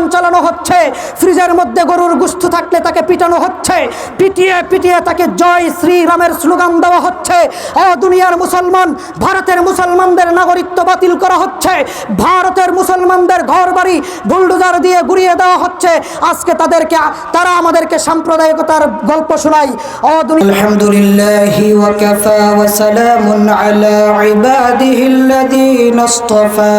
নির্যাতন চালানো হচ্ছে ফ্রিজের মধ্যে গরুর গুস্ত থাকলে তাকে পিটানো হচ্ছে পিটিয়ে পিটিয়ে তাকে জয় শ্রীরামের স্লোগান দেওয়া হচ্ছে ও দুনিয়ার মুসলমান ভারতের মুসলমানদের নাগরিকত্ব বাতিল করা হচ্ছে ভারতের মুসলমানদের ঘর বাড়ি বুলডোজার দিয়ে গুড়িয়ে দেওয়া হচ্ছে আজকে তাদেরকে তারা আমাদেরকে সাম্প্রদায়িকতার গল্প শোনায় ও দুনিয়া الحمد لله وكفى وسلام على عباده الذين اصطفى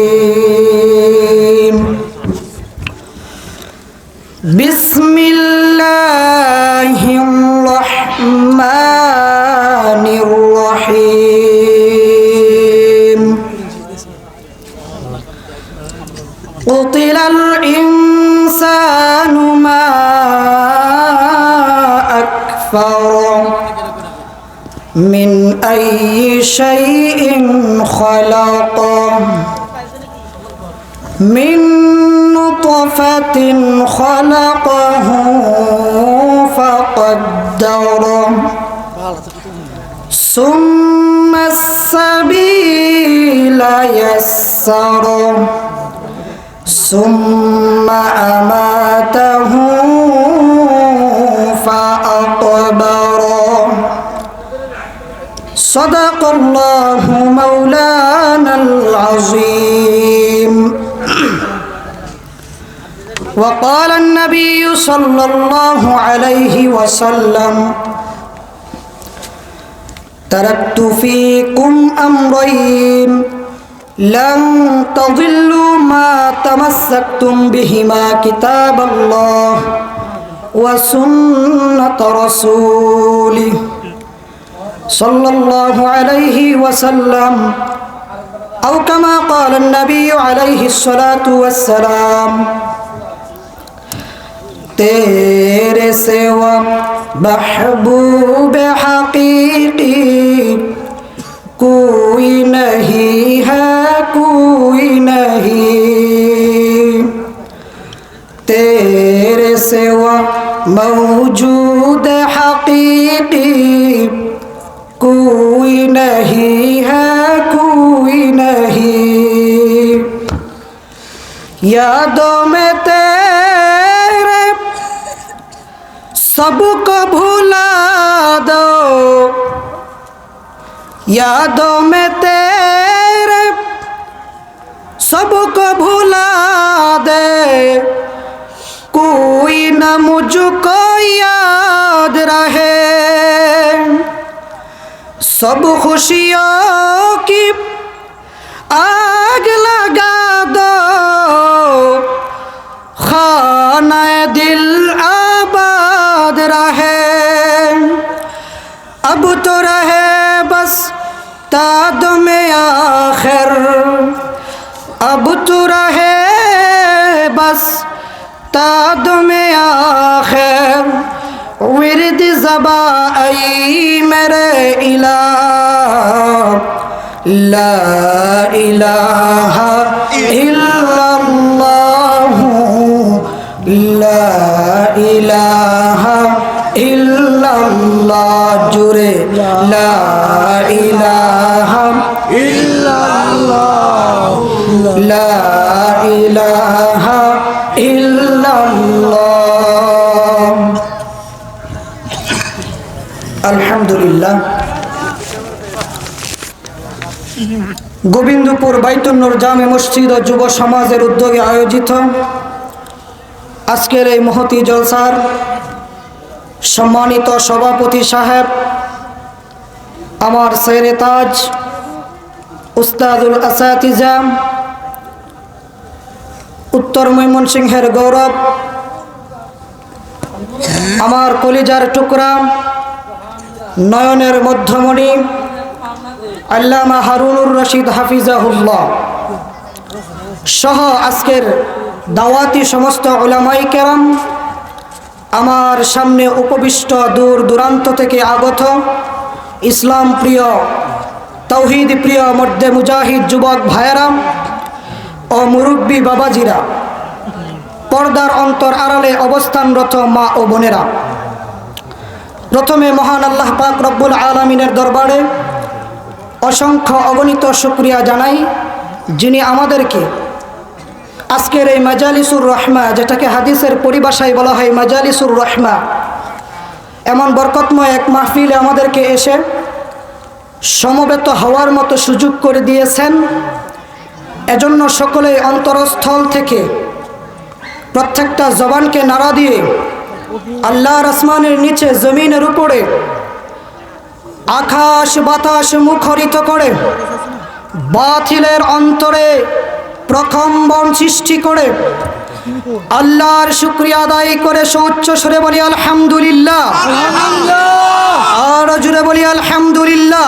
أكفره من أي شيء خلقه من نطفة خلقه فقدره ثم السبيل يسره ثم أماته صدق الله مولانا العظيم. وقال النبي صلى الله عليه وسلم تركت فيكم أمرين لن تضلوا ما تمسكتم بهما كتاب الله وسنة رسوله. صلى الله عليه وسلم أو كما قال النبي عليه الصلاة والسلام تیرے سوا محبوب حقیقی کوئی نہیں ہے کوئی نہیں۔ تیرے سوا موجود حقیقی कोई नहीं है, कोई नहीं। यादों में तेरे सबको भुला दो। यादों में तेरे सबको भुला दे। कोई न मुझको याद سب خوشیوں کی آگ لگا دو۔ خانہ دل آباد رہے۔ اب تو رہے بس تاد میں آخر۔ اب تو رہے بس تاد میں آخر۔ ورد زبائی میرے الہ لا الہ إلا اللہ لا الہ إلا اللہ جرے لا الہ إلا اللہ لا الہ গোবিন্দপুর বাইতুন্নুর জামে মসজিদ ও যুব সমাজের উদ্যোগে আয়োজিত আজকের এই মহতি জলসার সম্মানিত সভাপতি সাহেব, আমার সেরে তাজ, উস্তাদুল আসাতিজাম উত্তর ময়মনসিংহের গৌরব, আমার কলিজার টুকরা, নয়নের মধ্যমণি আল্লামা হারুনুর রশিদ হাফিজাহুল্লাহ। সহ আজকের দাওয়াতি সমস্ত ওলামাই কেরাম, আমার সামনে উপবিষ্ট দূর দূরান্ত থেকে আগত ইসলাম প্রিয়, তৌহিদ প্রিয় মধ্যে মুজাহিদ যুবক ভাইয়েরা ও মুরব্বী বাবাজিরা, পর্দার অন্তর আড়ালে অবস্থানরত মা ও বোনেরা। প্রথমে মহান আল্লাহ পাক রব্বুল আলমিনের দরবারে অসংখ্য অগণিত শুক্রিয়া জানাই যিনি আমাদেরকে আজকের এই মাজালিসুর রহমা, যেটাকে হাদিসের পরিভাষায় বলা হয় মাজালিসুর রহমা, এমন বরকতময় এক মাহফিলে আমাদেরকে এসে সমবেত হওয়ার মতো সুযোগ করে দিয়েছেন। এজন্য সকলে অন্তরস্থল থেকে প্রত্যেকটা জবানকে নাড়া দিয়ে আল্লাহর আসমানের নিচে, জমিনের উপরে আকাশ বাতাস মুখরিত করে বাতিলের অন্তরে প্রকম্বন সৃষ্টি করে আল্লাহর শুক্রিয়া আদায় করে সৌচ্চ সুরে বলি আলহামদুলিল্লাহ। আর জুড়ে বলি আলহামদুলিল্লাহ।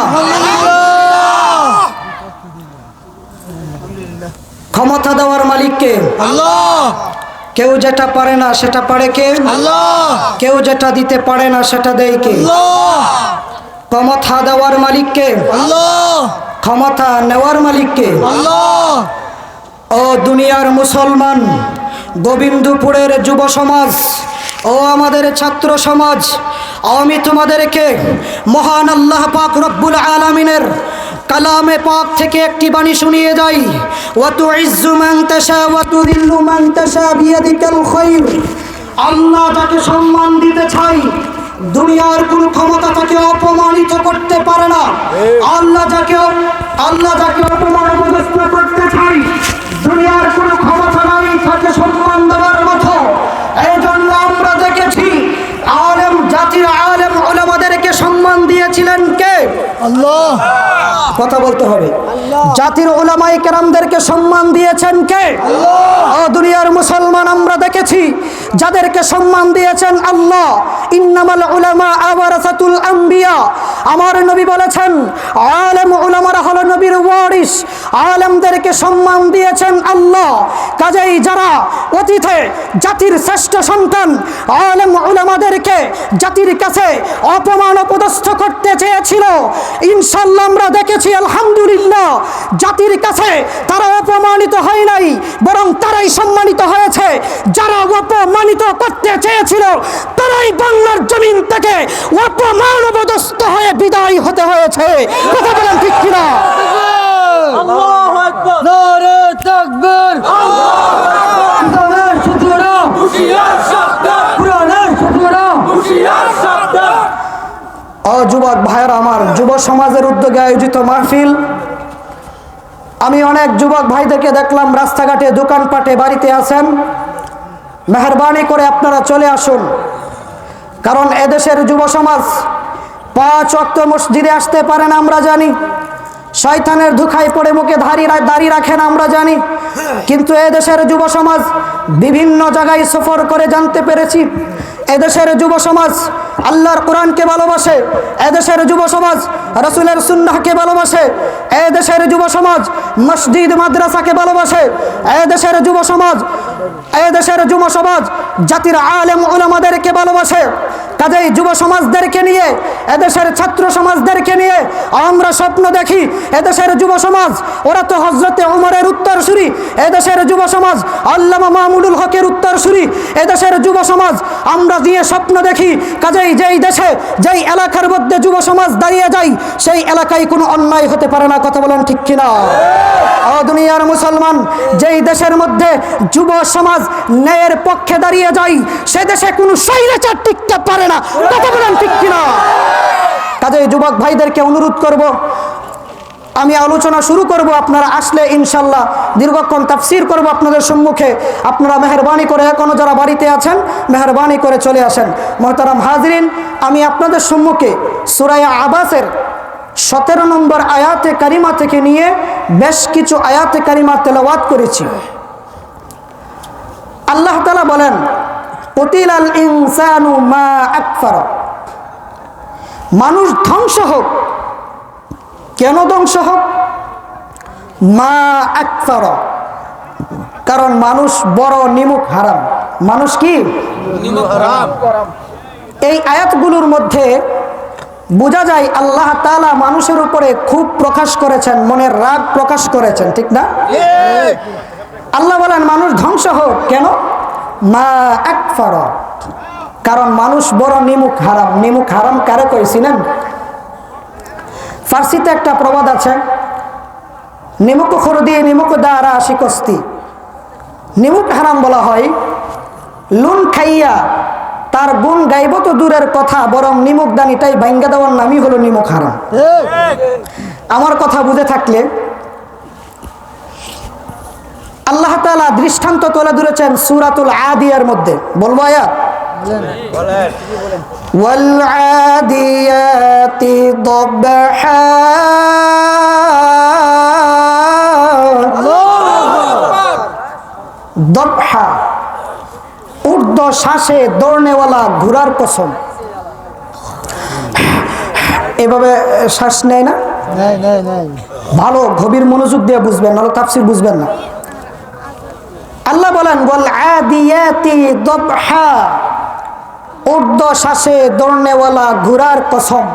ক্ষমতা দেওয়ার মালিককে কেউ যেটা পারে না সেটা পারে কে? কেউ যেটা দিতে পারে না সেটা দেয় কে? ক্ষমতা দেওয়ার মালিককে। ক্ষমতা নেওয়ার মালিককে। ও দুনিয়ার মুসলমান গোবিন্দপুরের যুব সমাজ ও আমাদের ছাত্র সমাজ আমি তোমাদেরকে মহান আল্লাহ পাক রব্বুল আলমিনের কালামে পাক থেকে একটি বাণী শুনিয়ে যাই। ওয়াতু ইজ্জু মান তাশা ওয়াতু দিল্লু মান তাশা বিয়াদিকাল খায়র আল্লাহ যাকে সম্মান দিতে চাই। দুনিয়ার কোন ক্ষমতা তাকে অপমানিত করতে পারে না। আল্লাহ যাকে আল্লাহ যাকে অপমান করতে চাই দুনিয়ার কোন ক্ষমতা নাই তাকে সম্মান দেওয়ার মতো। এই জন্য আমরা দেখেছি আলেম জাতির আলেম ওলামাদেরকে সম্মান দিয়েছিলেন কে? কথা বলতে হবে। জাতির ওলামাই কেরামদেরকে সম্মান দিয়েছেন কে? ও দুনিয়ার মুসলমান আমরা দেখেছি যাদেরকে সম্মান দিয়েছেন আল্লাহ। ইন্নামাল উলামা আওয়ারাসাতুল আম্বিয়া। আমার নবী বলেছেন আলেম উলামারা হলো নবীর ওয়ারিস আলেমদেরকে সম্মান দিয়েছেন আল্লাহ। কাজেই যারা অতীতে জাতির শ্রেষ্ঠ সন্তান আলেম উলামাদেরকে জাতির কাছে অপমান অপদস্থ করতে চেয়েছিল ইনশাল্লাহ আমরা দেখেছি আলহামদুলিল্লাহ জাতির কাছে তারা অপমানিত হয় নাই বরং তারাই সম্মানিত হয়েছে। যারা অপমানিত করতে চেয়েছিল তারাই বাংলার জমিন থেকে অপমানবদস্ত হয়ে বিদায় হতে হয়েছে। কথা বলেন ঠিক কিনা? আল্লাহু আকবার। নারে তাকবীর। যুবক ভাইয়েরা আমার। যুব সমাজের উদ্যোগে আয়োজিত মাহফিল। আমি অনেক যুবক ভাইদেরকে দেখলাম রাস্তাঘাটে, দোকানপাটে, বাড়িতে আছেন। মেহরবানি করে আপনারা চলে আসুন। কারণ এদেশের যুব সমাজ পাঁচ অক্ত মসজিদে আসতে পারেন আমরা জানি। শয়তানের ধুখায় পড়ে মুখে ধারি দাড়ি রাখেন আমরা জানি। কিন্তু এদেশের যুব সমাজ বিভিন্ন জায়গায় সফর করে জানতে পেরেছি। এদেশের যুব সমাজ আল্লাহর কোরআনকে ভালোবাসে, এদেশের যুব সমাজ রসুলের সুন্নাহকে ভালোবাসে, এদেশের যুব সমাজ মসজিদ, মাদ্রাসাকে ভালোবাসে, এদেশের যুব সমাজ, এদেশের যুব সমাজ জাতির আলেম ওলামাদেরকে ভালোবাসে। কাজেই যুব সমাজদেরকে নিয়ে, এদেশের ছাত্র সমাজদেরকে নিয়ে আমরা স্বপ্ন দেখি, এদেশের যুব সমাজ, ওরা তো হজরতে উমরের উত্তরসূরি, এদেশের যুব সমাজ আল্লামা মামুনুল হকের উত্তরসূরি, এদেশের যুব সমাজ আমরা দিয়ে স্বপ্ন দেখি, কাজেই যেই দেশে, যেই এলাকার মধ্যে যুব সমাজ দাঁড়িয়ে যায়, সেই এলাকায় কোনো অন্যায় হতে পারে না, কথা বলেন ঠিক কিনা? ও দুনিয়ার মুসলমান যেই দেশের মধ্যে যুব সমাজ ন্যায়ের পক্ষে দাঁড়িয়ে যায়, সে দেশে কোনো স্বৈরাচার টিকতে পারে না, কথা বলেন ঠিক কিনা? কাজেই যুবক ভাইদেরকে অনুরোধ করব আমি আলোচনা শুরু করব, আপনারা আসলে ইনশাল্লাহ দীর্ঘক্ষণ তাফসির করব আপনাদের সম্মুখে। আপনারা মেহরবানি করে এখনও যারা বাড়িতে আছেন, মেহরবানি করে চলে আসেন। মহতারাম হাজরিন, আমি আপনাদের সম্মুখে সুরায়া আবাসের সতেরো নম্বর আয়াতে কারিমা থেকে নিয়ে বেশ কিছু আয়াতে কারিমা তেলাওয়াত করেছি। আল্লাহ তালা বলেন কতিল আল ইনসানু মা আকফার। মানুষ ধ্বংস হোক কেন ধ্বংস হোক? মা আকফার কারণ মানুষ বড় নিমুখ হারাম। মানুষ কি? এই আয়াতগুলোর মধ্যে বোঝা যায় আল্লাহ তাআলা মানুষের উপরে খুব প্রকাশ করেছেন মনের রাগ প্রকাশ করেছেন ঠিক না? আল্লাহ বলেন মানুষ ধ্বংস হোক। কেন? মা এক কারণ মানুষ বড় নিমুখ হারাম। নিমুখ হারাম কারে কইছিলেন ফার্সিতে একটা প্রবাদ আছে নিমুখ খর দিয়ে নিমুখ দ্বারা শিকস্তি। নিমুখ হারাম বলা হয়, লুন খাইয়া তার গুণ গাইব তো দূরের কথা, বরং নিমুখ দানিটাই ভাঙ্গা দেওয়ার নামই হলো নিমুখ হারাম। আমার কথা বুঝে থাকলে, আল্লাহ তাআলা দৃষ্টান্ত তুলে ধরেছেন সুরাতুল আদিয়ার মধ্যে। বলব আয়াত والعاديات ضبحا দবহা উর্দ শ্বাসে দৌড়নেওয়ালা ঘোড়ার কসম এভাবে শ্বাস নেয় না নাই নাই নাই ভালো গভীর মনোযোগ দিয়ে বুঝবেন নাহলে তাফসির বুঝবেন না আল্লাহ বলেন বল আদিয়াতি দবহা উর্দ শ্বাসে দৌড়নেওয়ালা ঘোড়ার কসম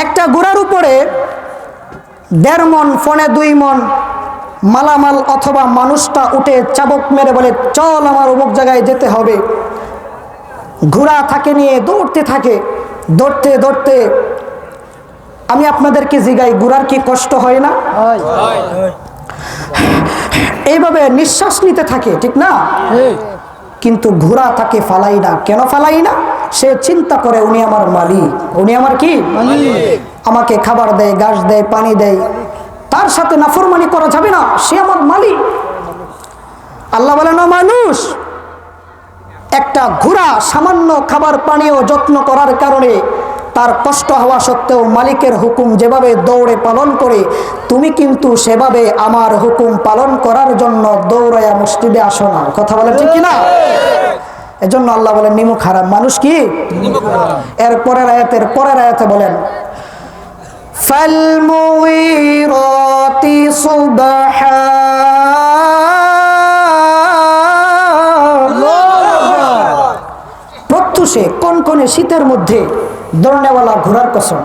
একটা ঘোড়ার উপরে দেড় মন ফোনে দুই মন মালামাল অথবা মানুষটা উঠে চাবক মেরে বলে চল আমার অমুক জায়গায় যেতে হবে। ঘোড়া থাকে নিয়ে দৌড়তে থাকে। দৌড়তে দৌড়তে আমি আপনাদেরকে জিগাই ঘোড়ার কি কষ্ট হয় না? এইভাবে নিঃশ্বাস নিতে থাকে ঠিক না? ঠিক। কিন্তু ঘোড়া তাকে ফালাই না। কেন ফালাই না? সে চিন্তা করে উনি আমার মালিক। উনি আমার কি? আমাকে খাবার দেয় গাছ দেয় পানি দেয়। তার সাথে নাফরমানি করা যাবে না। সে আমার মালিক। আল্লাহ বলে না মানুষ একটা ঘোড়া সামান্য খাবার পানীয় যত্ন করার কারণে তার কষ্ট হওয়া সত্ত্বেও মালিকের হুকুম যেভাবে দৌড়ে পালন করে তুমি কিন্তু সেভাবে আমার হুকুম পালন করার জন্য দৌড়াইয়া মসজিদে আসো না কথা বলে ঠিক কিনা এজন্য আল্লাহ বলেন নিমুখ হারাম মানুষ কি এর পরের আয়াতের পরের আয়াতে বলেন فالمغيرات صبحا প্রত্যুষে কনকনে শীতের মধ্যে দৌড়নেওয়ালা ঘোড়ার কসম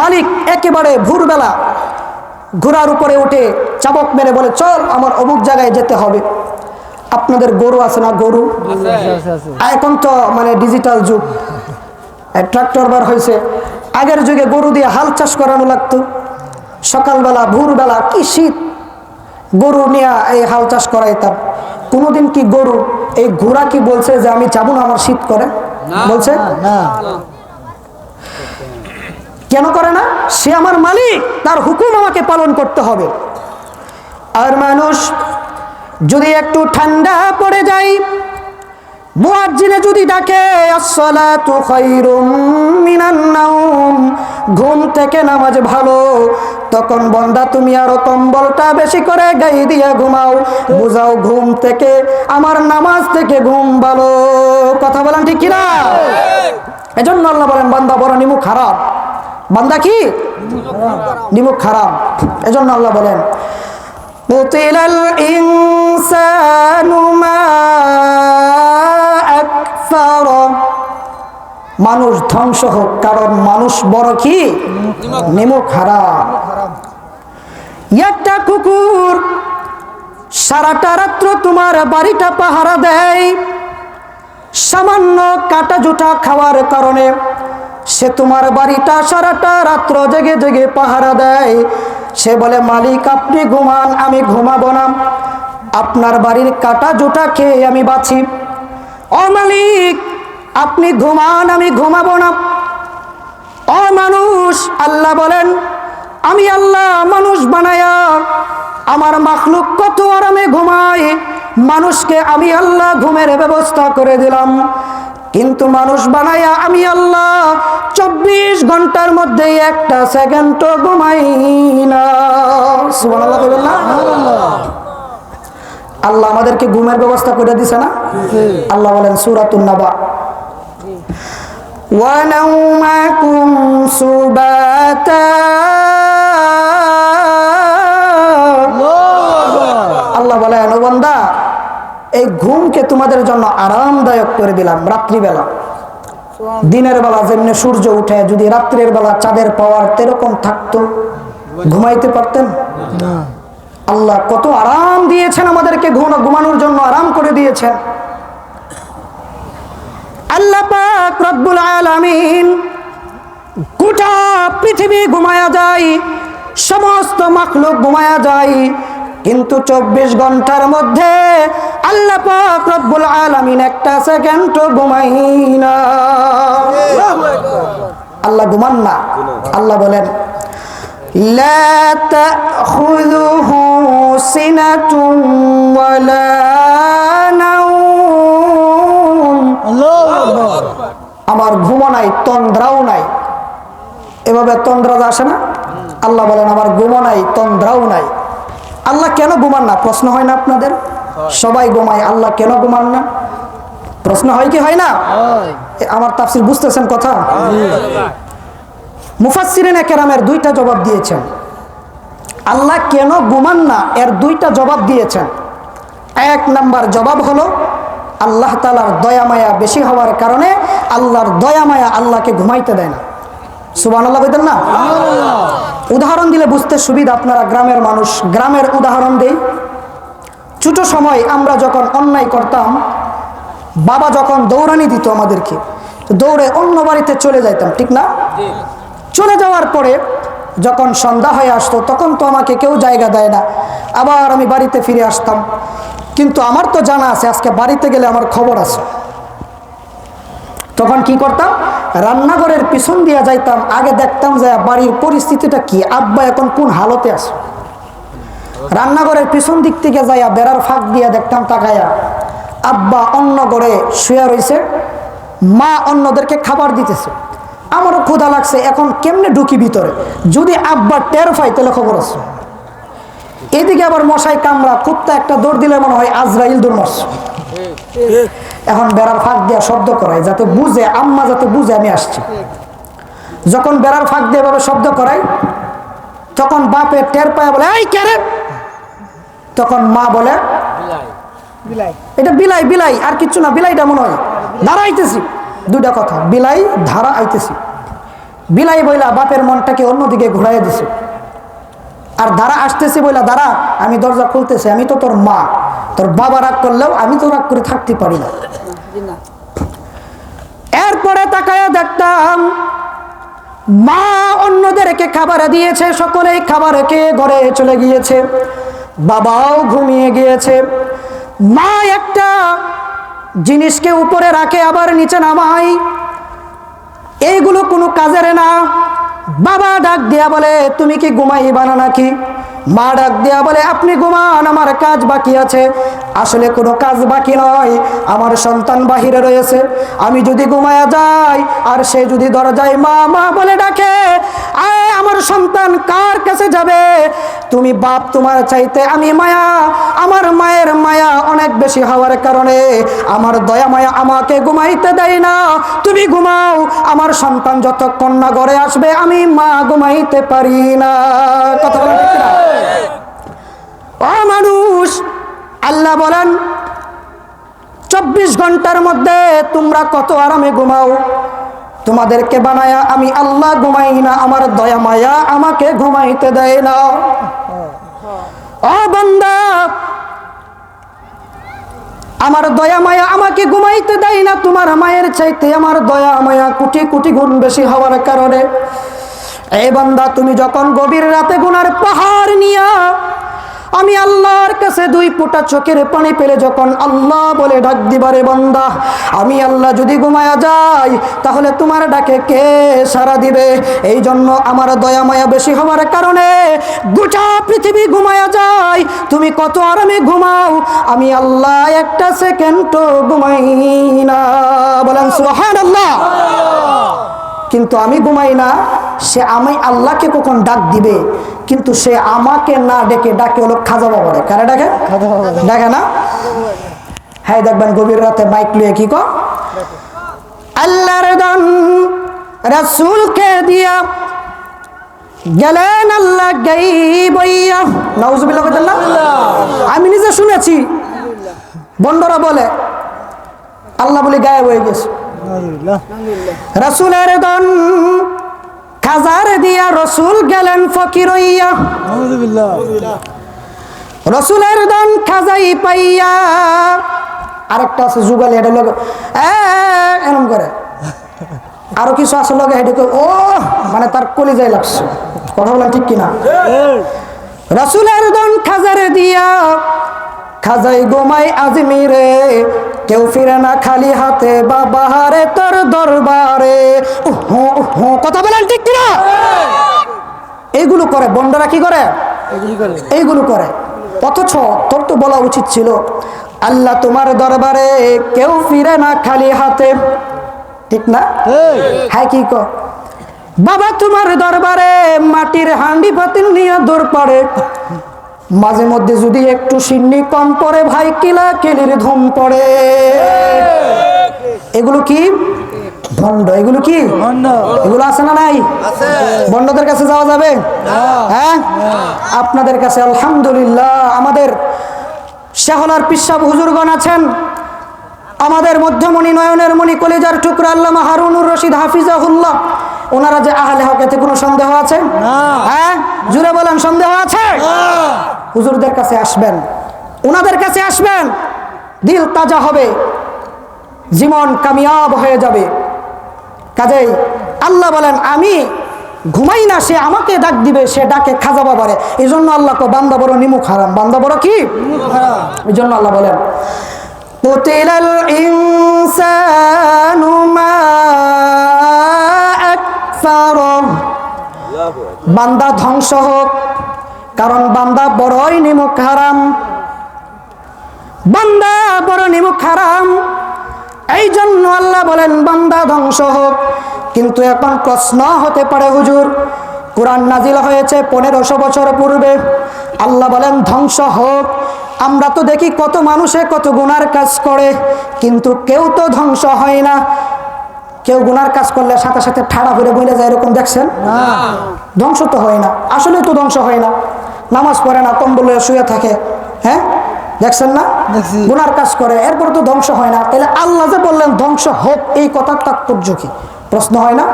মালিক একেবারে ভোরবেলা ঘোড়ার উপরে উঠে চাবক মেরে বলে চল আমার অমুক জায়গায় যেতে হবে। আপনাদের গরু আছে না গরু? আছে আছে। এখন তো মানে ডিজিটাল যুগ। ট্রাক্টর বার হয়েছে। আগের যুগে গরু দিয়ে হাল চাষ করানো লাগতো। সকালবেলা ভোরবেলা কি শীত। গরু নিয়ে এই হাল চাষ করাইতাম। কোনোদিন কি গরু এই ঘোড়া কি বলছে যে আমি যাব না আমার শীত করে? বলছে? না। কেন করে না? সে আমার মালিক তার হুকুম আমাকে পালন করতে হবে। আর মানুষ যদি একটু ঠান্ডা পড়ে যায় মুয়াজ্জিনে যদি ডাকে আসসালাতু খায়রুম মিনান নাওম ঘুম থেকে নামাজ ভালো তখন বন্দা তুমি আরও কম্বলটা বেশি করে গায়ে দিয়ে ঘুমাও বুঝাও ঘুম থেকে আমার নামাজ থেকে ঘুম ভালো। কথা বলেন ঠিক কিনা? এজন্য আল্লাহ বলেন বান্দা বড় নিমুখ খারাপ। বান্দা কি নিমুখ খারাপ এজন্য আল্লাহ বলেন قتل الإنسان ما أكفره মানুষ ধ্বংস হোক কারণ মানুষ বড় কি নিমুখ হারাম একটা কুকুর সারাটা রাত্র তোমার বাড়িটা পাহারা দেয় সামান্য কাটা জুটা খাওয়ার কারণে সে তোমার বাড়িটা সারাটা রাত্র জেগে জেগে পাহারা দেয়। সে বলে, মালিক, আপনি ঘুমান, আমি ঘুমাবো না। আপনার বাড়ির কাটা জুটা খেয়ে আমি বাঁচি। ও মালিক, আপনি ঘুমান, আমি ঘুমাবো না। ও মানুষ, আল্লাহ বলেন, আমি আল্লাহ মানুষ বানায়া আমার মাখলুক কত আরামে ঘুমায়। মানুষকে আমি আল্লাহ ঘুমের ব্যবস্থা করে দিলাম। কিন্তু মানুষ বানায়া আমি আল্লাহ চব্বিশ ঘন্টার মধ্যে একটা সেকেন্ডও ঘুমাই না সুবহানাল্লাহ বলবেন না? আল্লাহ আমাদেরকে ঘুমের ব্যবস্থা করে দিছে না আল্লাহ বলেন সুরাতুন নাবা ونومكم سباتا তোমাদের জন্য আরামদায়ক করে দিলাম রাত্রিবেলা। দিনের বেলা যেমনি সূর্য উঠে যদি রাত্রের বেলা চাঁদের পাওয়ার তেরকম থাকতো ঘুমাইতে পারতেন? আল্লাহ কত আরাম দিয়েছেন আমাদেরকে ঘুমানো ঘুমানোর জন্য আরাম করে দিয়েছেন। আল্লাহ পাক রব্বুল আলামিন গোটা পৃথিবী ঘুমায়া যায় সমস্ত মাখলুক ঘুমায়া যায় কিন্তু চব্বিশ ঘন্টার মধ্যে আল্লাহ পাক রব্বুল আলামিন একটা সেকেন্ড ঘুমাই না আল্লাহ ঘুমান না আল্লাহ বলেন لا تأخذه سنة ولا نوم আমার ঘুমো নাই তন্দ্রাও নাই এভাবে তন্দ্রা যে আসে না আল্লাহ বলেন আমার ঘুমো নাই তন্দ্রাও নাই আল্লাহ কেন ঘুমান না? প্রশ্ন হয় না আপনাদের? সবাই ঘুমায় আল্লাহ কেন ঘুমান না? প্রশ্ন হয় কি হয় না? আমার তাফসির বুঝতেছেন কথা? মুফাসসিরিন কেরামের দুইটা জবাব দিয়েছেন। আল্লাহ কেন ঘুমান না? এর দুইটা জবাব দিয়েছেন। এক নাম্বার জবাব হলো আল্লাহ তালার দয়া মায়া বেশি হওয়ার কারণে আল্লাহর দয়া মায়া আল্লাহকে ঘুমাইতে দেয় না। সুবান আল্লাহ না? উদাহরণ দিলে বুঝতে সুবিধা আপনারা গ্রামের মানুষ। গ্রামের উদাহরণ দেই। ছোট সময় আমরা যখন অন্যায় করতাম বাবা যখন দৌড়ানি দিত আমাদেরকে তো দৌড়ে অন্য বাড়িতে চলে যাইতাম ঠিক না? চলে যাওয়ার পরে যখন সন্ধ্যা হয়ে আসতো তখন তো আমাকে কেউ জায়গা দেয় না। আবার আমি বাড়িতে ফিরে আসতাম। কিন্তু আমার তো জানা আছে আজকে বাড়িতে গেলে আমার খবর আছে। তখন কি করতাম? রান্নাঘরের পিছন দিয়ে যাইতাম, আগে দেখতাম যে বাড়ির পরিস্থিতিটা কি, আব্বা এখন কোন হালতে আছে? রান্নাঘরের পিছন দিক থেকে যাইয়া বেড়ার ফাঁক দিয়া দেখতাম তাকায়া, আব্বা অন্য ঘরে শুয়ে রয়েছে মা অন্যদেরকে খাবার দিতেছে। আমারও ক্ষুধা লাগছে, এখন কেমনে ঢুকি ভিতরে? যদি আব্বা টের পাই তাহলে খবর আছে। এদিকে আবার মশাই কামড়া কুত্তা একটা দৌড় দিলে মনে হয় আজরাইল মারছে এখন বেড়ার ফাঁক দিয়া শব্দ করাই যাতে বুঝে আম্মা যাতে বুঝে আমি আসছি। যখন বেড়ার ফাঁক দিয়ে এভাবে শব্দ করাই তখন বাপে টের পায় বলে এই কেরে তখন মা বলে এটা বিলাই বিলাই আর কিচ্ছু না বিলাইটা মনে হয় ধারা আইতেছি দুটা কথা বিলাই ধারা আইতেছি। বিলাই বইলা বাপের মনটাকে অন্যদিকে ঘুরাই দিছে। আর ধারা আসতেছে বইলা, দাঁড়া, আমি দরজা খুলতেছি, আমি তো তোর মা। তোর বাবা রাগ করলেও আমি তো রাগ করে থাকতে পারি না। এরপরে তাকায় দেখতাম, মা অন্যদেরকে খাবার দিয়েছে, সকলেই খাবার খেয়ে ঘরে চলে গিয়েছে, বাবাও ঘুমিয়ে গিয়েছে। মা একটা জিনিসকে উপরে রাখে, আবার নিচে নামাই এইগুলো কোনো কাজের না। বাবা ডাক দিয়া বলে, তুমি কি ঘুমাইবা না নাকি? মা ডাক দিয়া বলে, আপনি ঘুমান, আমার কাজ বাকি আছে। আসলে কোনো কাজ বাকি নয়, আমার সন্তান বাহিরে রয়েছে। আমি যদি ঘুমায়া যাই, আর সে যদি দরজায় মা মা বলে ডাকে, আয়, আমার সন্তান কার কাছে যাবে? তুমি বাপ তোমার চাইতে আমি মায়া, আমার মায়ের মায়া অনেক বেশি হওয়ার কারণে আমার দয়া মায়া আমাকে ঘুমাইতে দেয় না। তুমি ঘুমাও, আমার সন্তান যতক্ষণ না ঘরে আসবে, আমি মা ঘুমাইতে পারি না। কথা? ও মানুষ, আল্লাহ বলেন, চব্বিশ ঘণ্টার মধ্যে তোমরা কত আরামে ঘুমাও। তোমাদেরকে বানায়া আমি আল্লাহ ঘুমাই না, আমার দয়া মায়া আমাকে ঘুমাইতে দেয় না। ও বান্দা, আমার দয়া মায়া আমাকে ঘুমাইতে দেয় না, তোমার মায়ের চাইতে আমার দয়া মায়া কোটি কোটি গুণ বেশি হওয়ার কারণে। এই বান্দা, তুমি যখন গভীর রাতে গুনার পাহাড় নিয়া আমি আল্লাহর কাছে দুই ফোঁটা চোখের পানি পেলে যখন আল্লাহ বলে ডাক দিবারে বান্দা, আমি আল্লাহ যদি ঘুমায়া যাই, তাহলে তোমার ডাকে কে সারা দিবে? এই জন্য আমার দয়া মায়া বেশি হওয়ার কারণে গোটা পৃথিবী ঘুমায়া যায়। তুমি কত আরামে ঘুমাও, আমি আল্লাহ একটা সেকেন্ড ঘুমাই না। বলেন সুহান আল্লাহ কিন্তু আমি ঘুমাই না। সে আমি আল্লাহকে কখন ডাক দিবে? কিন্তু সে আমাকে না ডেকে ডাকে হলো খাজা বাবারে। কারে ডাকে? ডাকে না? হ্যাঁ দেখবেন গভীর রাতে বাইক লিয়ে কি কর আল্লাহর দান রাসূলকে দিয়া গেলেন আল্লাহ গাই বইয়া নাউজুবিল্লাহ কইতেন না? আমি নিজে শুনেছি। বন্ডরা বলে আল্লাহ বলে গায়েব হয়ে গেছে। রসুলের দন খাজার দিয়া রসুল গেলেন ফকির হইয়া। রসুলের দন খাজাই পাইয়া। আরেকটা আছে যুগালি এটা লোক এরম করে। আরও কিছু আছে লোক হেঁটে ও মানে তার কলিজাই লাগছে। কথা বলেন ঠিক কিনা? রসুলের দন খাজারে দিয়া খাজাই গোমাই আজমিরে কেউ ফিরে না খালি হাতে বা বাহারে তোর দরবারে। কথা বলেন ঠিক কিনা? এইগুলো করে বন্ডরা কি করে? এইগুলো করে। অথচ তোর তো বলা উচিত ছিল আল্লাহ তোমার দরবারে কেউ ফিরে না খালি হাতে। ঠিক না? হ্যাঁ কি কর বাবা তোমার দরবারে মাটির হান্ডি পাতিল নিয়ে দৌড় পড়ে। মাঝে মধ্যে যদি একটু সিন্নি কম পড়ে ভাই কিলা কেলির ধুম পড়ে। এগুলো কি? ভণ্ড এগুলো কি? এগুলো আছে না নাই? বন্ডদের কাছে যাওয়া যাবে? হ্যাঁ? আপনাদের কাছে আলহামদুলিল্লাহ আমাদের শেহলার পিসাব হুজুরগণ আছেন। আমাদের মধ্যমণি নয়নের মণি কলেজার টুকরা আল্লামা হারুনুর রশিদ হাফিজাহুল্লাহ। ওনারা যে আহলে হক এতে কোনো সন্দেহ আছে হ্যাঁ জুড়ে বলেন সন্দেহ আছে হুজুরদের কাছে আসবেন ওনাদের কাছে আসবেন দিল তাজা হবে জীবন কামিয়াব হয়ে যাবে কাজেই আল্লাহ বলেন আমি ঘুমাই না সে আমাকে ডাক দিবে সে ডাকে খাজা বাবারে এই জন্য আল্লাহ কো বান্দা বড় নিমুখ হারাম বান্দা বড় কি এই জন্য আল্লাহ বলেন قتل الإنسان ما أكفره বান্দা ধ্বংস হোক, কারণ বান্দা বড়ই নিমুখ হারাম। বান্দা বড় নিমুখ হারাম। এই জন্য আল্লাহ বলেন, বান্দা ধ্বংস হোক। কিন্তু এখন প্রশ্ন হতে পারে, হুজুর, কোরআন নাজিল হয়েছে পনেরোশো বছর পূর্বে। আল্লাহ বলেন, ধ্বংস হোক। আমরা তো দেখি কত মানুষে কত গুনার কাজ করে, কিন্তু কেউ তো ধ্বংস হয় না। কেউ গুনার কাজ করলে সাথে সাথে ঠাড়া করে বলে যায় এরকম দেখছেন? ধ্বংস তো হয় না। আসলে তো ধ্বংস হয় না। নামাজ পড়ে না কম্বলে শুয়ে থাকে। হ্যাঁ? দেখছেন না। গুনার কাজ করে এরপর তো ধ্বংস হয় না। তাহলে আল্লাহ যে বললেন ধ্বংস হোক এই কথার তাৎপর্য কি? প্রশ্ন হয় না?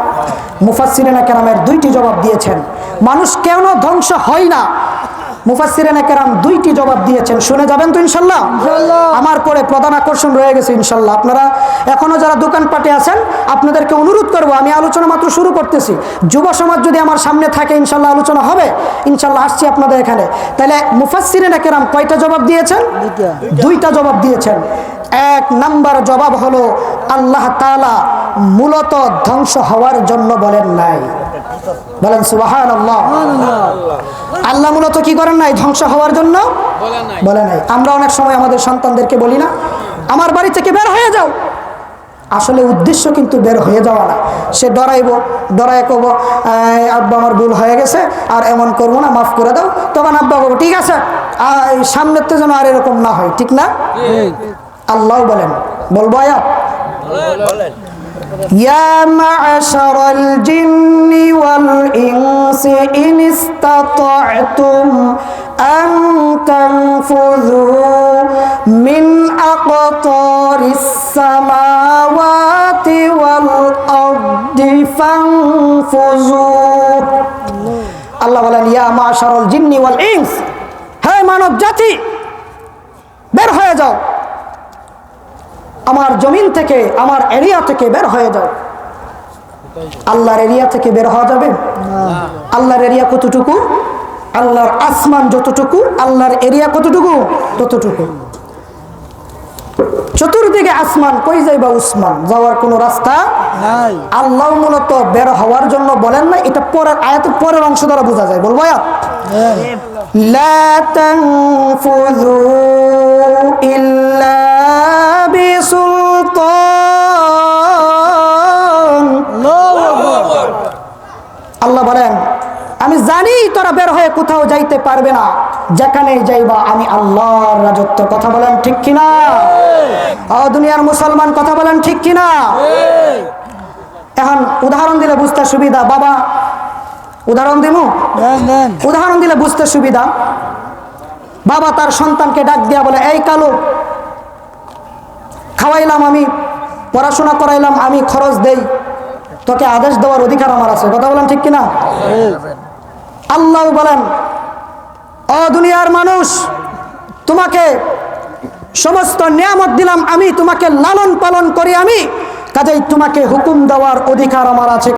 মুফাসিরেনা কেরামের দুইটি জবাব দিয়েছেন। মানুষ কেন ধ্বংস হয় না? মুফাসিরেনা কেরাম দুইটি জবাব দিয়েছেন শুনে যাবেন তো ইনশাল্লাহ? আমার পরে প্রধান আকর্ষণ রয়ে গেছে ইনশাল্লাহ। আপনারা এখনও যারা দোকানপাটে আছেন আপনাদেরকে অনুরোধ করব আমি আলোচনা মাত্র শুরু করতেছি। যুব সমাজ যদি আমার সামনে থাকে ইনশাল্লাহ আলোচনা হবে। ইনশাল্লাহ আসছি আপনাদের এখানে। তাহলে মুফাসিরেনা কেরাম কয়টা জবাব দিয়েছেন? দুইটা। দুইটা জবাব দিয়েছেন। এক নাম্বার জবাব হলো আল্লাহ তাআলা মূলত ধ্বংস হওয়ার জন্য বলেন নাই। বলেন সুবাহান আল্লাহ আল্লাহ মূলত কি করেন নাই? ধ্বংস হওয়ার জন্য? বলে নাই। আমরা অনেক সময় আমাদের সন্তানদেরকে বলি না আমার বাড়ি থেকে বের হয়ে যাও। আসলে উদ্দেশ্য কিন্তু বের হয়ে যাওয়া না। সে ডরাইব ডরাই কব আব্বা আমার ভুল হয়ে গেছে আর এমন করব না মাফ করে দাও। তখন আব্বা বলব ঠিক আছে সামনের তো যেন আর এরকম না হয়। ঠিক না? আল্লাহ বলেন। বলব আয়াত يا معشر الجن والإنس إن استطعتم أن تنفذوا من أقطار السماوات والأرض فانفذوا আল্লাহ বলেন ইয়া মাশারুল জিন্নি ওয়াল ইনস হে মানব জাতি বের হয়ে যাও আমার জমিন থেকে আমার এরিয়া থেকে বের হয়ে যাও। আল্লাহর এরিয়া থেকে বের হওয়া যাবে? আল্লাহর এরিয়া কতটুকু? আল্লাহর আসমান যতটুকু আল্লাহর এরিয়া কতটুকু? ততটুকু। চতুর্দিকে আসমান কই যাইবা উসমান? যাওয়ার কোনো রাস্তা নাই। আল্লাহ মূলত বের হওয়ার জন্য বলেন না এটা পরের আয়াতের পরের অংশ দ্বারা বোঝা যায়। বলব আয়াত? হ্যাঁ। লা তানফুযু ইল্লা আল্লাহ বলেন আমি জানি তোরা বের হয়ে কোথাও যাইতে পারবে না। যেখানে যাইবা আমি আল্লাহর রাজত্ব কথা বলেন ঠিক কিনা? দুনিয়ার মুসলমান কথা বলেন ঠিক কিনা? এখন উদাহরণ দিলে বুঝতে সুবিধা। বাবা উদাহরণ দিব উদাহরণ দিলে বুঝতে সুবিধা। বাবা তার সন্তানকে ডাক দিয়া বলে এই কালো পড়াইলাম আমি, পড়াশোনা করাইলাম, আমি খরচ দেই। তোকে আদেশ দেওয়ার অধিকার আমার আছে। কথা বলেন ঠিক কিনা? আল্লাহ বলেন, অ দুনিয়ার মানুষ, তোমাকে সমস্ত নিয়ামত দিলাম আমি, তোমাকে লালন পালন করি আমি, কাজেই তোমাকে হুকুম দেওয়ার অধিকার আমার আছে।